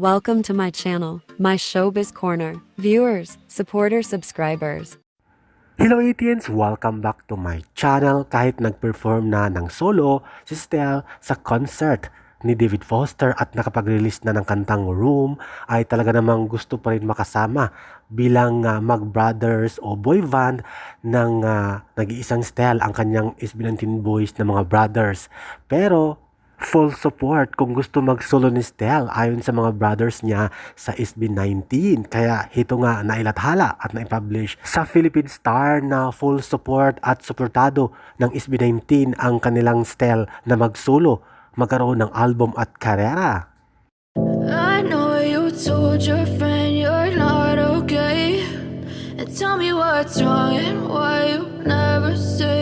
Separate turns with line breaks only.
Welcome to my channel, my showbiz corner. Viewers, supporters, subscribers.
Hello ATNs! Welcome back to my channel. Kahit nag-perform na ng solo si Stell sa concert ni David Foster at nakapag-release na ng kantang Room ay talaga namang gusto pa rin makasama bilang ah, mag-brothers o boy band ng ah, nag-iisang Stell ang kanyang SB19 boys na mga brothers. Pero full support kung gusto mag-solo ni Stel ayon sa mga brothers niya sa SB19. Kaya ito nga nailathala at naipublish sa Philippine Star na full support at suportado ng SB19 ang kanilang Stel na mag-solo magkaroon ng album at karera.
I know you told your friend you're not okay. And tell me what's wrong and why you never said